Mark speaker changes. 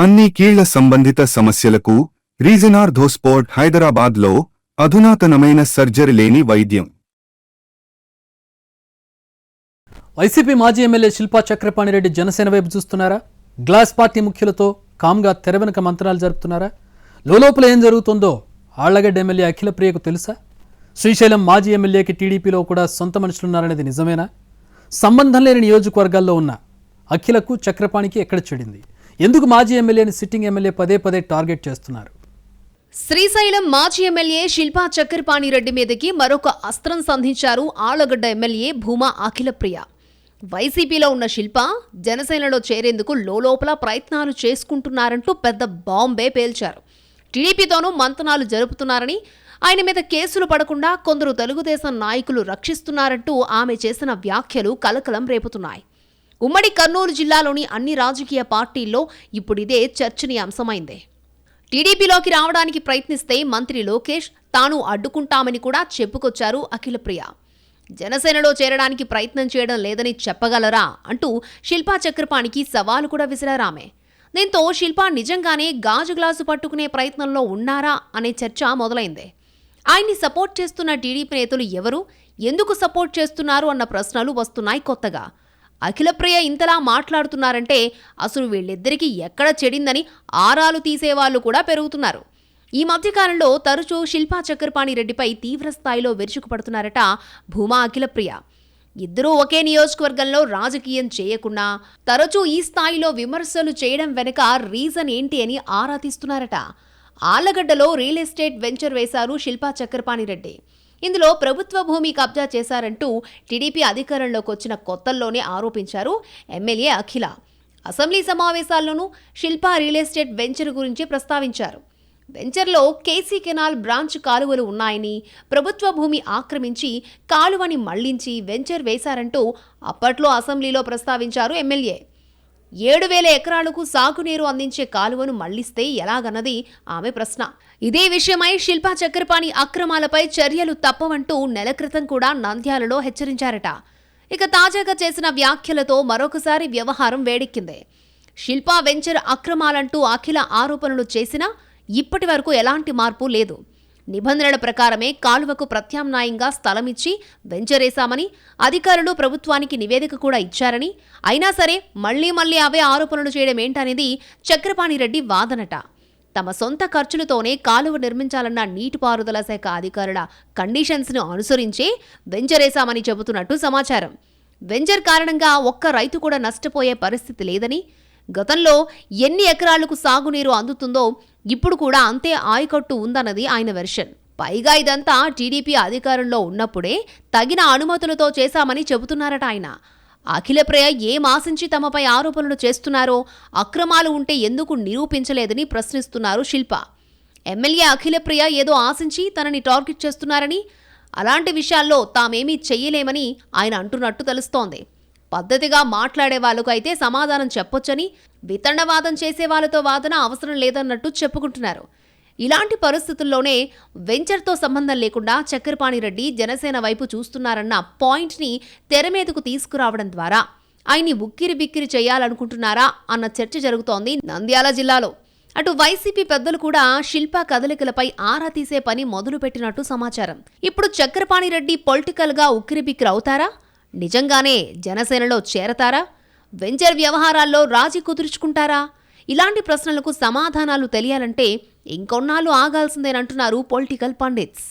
Speaker 1: అన్ని కీళ్ళ సంబంధిత సమస్యలకు రీజనార్ధోస్పోర్ట్ హైదరాబాద్లో అధునాతనమైన సర్జరీ లేని వైద్యం.
Speaker 2: వైసీపీ మాజీ ఎమ్మెల్యే శిల్పా చక్రపాణిరెడ్డి జనసేన వైపు చూస్తున్నారా? గ్లాస్ పార్టీ ముఖ్యులతో కామ్గా తెరవెనక మంత్రాలు జరుపుతున్నారా? లోలోపల ఏం జరుగుతుందో ఆళ్ళగడ్డ ఎమ్మెల్యే అఖిల ప్రియకు తెలుసా? శ్రీశైలం మాజీ ఎమ్మెల్యేకి టీడీపీలో కూడా సొంత మనుషులున్నారనేది నిజమేనా? సంబంధం లేని నియోజకవర్గాల్లో ఉన్న అఖిలకు చక్రపాణికి ఎక్కడ చెడింది? ఎందుకు మాజీ ఎమ్మెల్యేని సిట్టింగ్ ఎమ్మెల్యే పదే పదే టార్గెట్ చేస్తున్నారు?
Speaker 3: శ్రీశైలం మాజీ ఎమ్మెల్యే శిల్పా చక్కెరపాణి రెడ్డి మీదకి మరొక అస్త్రం సంధించారు ఆళ్ళగడ్డ ఎమ్మెల్యే భూమా అఖిలప్రియ. వైసీపీలో ఉన్న శిల్ప జనసేనలో చేరేందుకు లోలోపల ప్రయత్నాలు చేసుకుంటున్నారంటూ పెద్ద బాంబే పేల్చారు. టీడీపీతోనూ మంతనాలు జరుపుతున్నారని ఆయన మీద కేసులు పడకుండా కొందరు తెలుగుదేశం నాయకులు రక్షిస్తున్నారంటూ ఆమె చేసిన వ్యాఖ్యలు కలకలం రేపుతున్నాయి. ఉమ్మడి కర్నూలు జిల్లాలోని అన్ని రాజకీయ పార్టీల్లో ఇప్పుడిదే చర్చనీయాంశమైందే. టీడీపీలోకి రావడానికి ప్రయత్నిస్తే మంత్రి లోకేష్ తాను అడ్డుకుంటామని కూడా చెప్పుకొచ్చారు అఖిలప్రియ జనసేనలో చేరడానికి ప్రయత్నం చేయడం లేదని చెప్పగలరా? అంటూ శిల్పా చక్రపాణికి సవాలు కూడా విసిరారామె దీంతో శిల్పా నిజంగానే గాజు గ్లాసు పట్టుకునే ప్రయత్నంలో ఉన్నారా అనే చర్చ మొదలైంది. ఆయన్ని సపోర్ట్ చేస్తున్న టీడీపీ నేతలు ఎవరు? ఎందుకు సపోర్ట్ చేస్తున్నారు అన్న ప్రశ్నలు వస్తున్నాయి కొత్తగా. అఖిలప్రియ ఇంతలా మాట్లాడుతున్నారంటే అసలు వీళ్ళిద్దరికీ ఎక్కడ చెడిందని ఆరాలు తీసేవాళ్ళు కూడా పెరుగుతున్నారు. ఈ మధ్యకాలంలో తరచూ శిల్పా చక్రపాణి రెడ్డిపై తీవ్ర స్థాయిలో విరుచుకుపడుతున్నారట భూమా అఖిలప్రియ. ఇద్దరూ ఒకే నియోజకవర్గంలో రాజకీయం చేయకుండా తరచూ ఈ స్థాయిలో విమర్శలు చేయడం వెనుక రీజన్ ఏంటి అని ఆరా తీస్తున్నారట. ఆలగడ్డలో రియల్ ఎస్టేట్ వెంచర్ వేశారు శిల్పా చక్రపాణి రెడ్డి. ఇందులో ప్రభుత్వ భూమి కబ్జా చేశారంటూ టీడీపీ అధికారంలోకి వచ్చిన కొత్తల్లోనే ఆరోపించారు ఎమ్మెల్యే అఖిల. అసెంబ్లీ సమావేశాల్లోనూ శిల్పా రియల్ ఎస్టేట్ వెంచర్ గురించి ప్రస్తావించారు. వెంచర్లో కేసీ కెనాల్ బ్రాంచ్ కాలువలు ఉన్నాయని ప్రభుత్వ భూమి ఆక్రమించి కాలువని మళ్ళించి వెంచర్ వేశారంటూ అప్పట్లో అసెంబ్లీలో ప్రస్తావించారు ఎమ్మెల్యే. ఏడు వేల ఎకరాలకు సాగునీరు అందించే కాలువను మళ్ళిస్తే ఎలాగన్నది ఆమె ప్రశ్న. ఇదే విషయమై శిల్పా చక్రపాణి అక్రమాలపై చర్యలు తప్పవంటూ నెల క్రితం కూడా నంద్యాలలో హెచ్చరించారట. ఇక తాజాగా చేసిన వ్యాఖ్యలతో మరొకసారి వ్యవహారం వేడెక్కింది. శిల్పా వెంచర్ అక్రమాలంటూ అఖిల ఆరోపణలు చేసినా ఇప్పటి వరకు ఎలాంటి మార్పు లేదు. నిబంధనల ప్రకారమే కాలువకు ప్రత్యామ్నాయంగా స్థలం ఇచ్చి వెంచరేశామని అధికారులు ప్రభుత్వానికి నివేదిక కూడా ఇచ్చారని అయినా సరే మళ్ళీ మళ్ళీ అవే ఆరోపణలు చేయడం ఏంటనేది చక్రపాణి రెడ్డి వాదనట. తమ సొంత ఖర్చులతోనే కాలువ నిర్మించాలన్న నీటిపారుదల శాఖ అధికారుల కండిషన్స్ను అనుసరించే వెంచరేశామని చెబుతున్నట్టు సమాచారం. వెంచర్ కారణంగా ఒక్క రైతు కూడా నష్టపోయే పరిస్థితి లేదని గతంలో ఎన్ని ఎకరాలకు సాగునీరు అందుతుందో ఇప్పుడు కూడా అంతే ఆయకట్టు ఉందన్నది ఆయన వెర్షన్. పైగా ఇదంతా టీడీపీ అధికారంలో ఉన్నప్పుడే తగిన అనుమతులతో చేశామని చెబుతున్నారట ఆయన. అఖిలప్రియ ఏం ఆశించి తమపై ఆరోపణలు చేస్తున్నారో అక్రమాలు ఉంటే ఎందుకు నిరూపించలేదని ప్రశ్నిస్తున్నారు శిల్ప. ఎమ్మెల్యే అఖిలప్రియ ఏదో ఆశించి తనని టార్గెట్ చేస్తున్నారని అలాంటి విషయాల్లో తామేమీ చెయ్యలేమని ఆయన అంటున్నట్టు తెలుస్తోంది. పద్ధతిగా మాట్లాడే వాళ్ళకు అయితే సమాధానం చెప్పొచ్చని వితండవాదం చేసే వాళ్ళతో వాదన అవసరం లేదన్నట్టు చెప్పుకుంటున్నారు. ఇలాంటి పరిస్థితుల్లోనే వెంచర్తో సంబంధం లేకుండా చక్కెరపాణి రెడ్డి జనసేన వైపు చూస్తున్నారన్న పాయింట్ని తెర మీదకు తీసుకురావడం ద్వారా ఆయన్ని ఉక్కిరి బిక్కిరి చేయాలనుకుంటున్నారా అన్న చర్చ జరుగుతోంది నంద్యాల జిల్లాలో. అటు వైసీపీ పెద్దలు కూడా శిల్పా కదలికలపై ఆరా తీసే పని మొదలుపెట్టినట్టు సమాచారం. ఇప్పుడు చక్రపాణి రెడ్డి పొలిటికల్గా ఉక్కిరిబిక్కిరి అవుతారా? నిజంగానే జనసేనలో చేరతారా? వెంచర్ వ్యవహారాల్లో రాజీ కుదుర్చుకుంటారా? ఇలాంటి ప్రశ్నలకు సమాధానాలు తెలియాలంటే ఇంకొన్నాళ్ళు ఆగాల్సిందేనంటున్నారు పొలిటికల్ పండిట్స్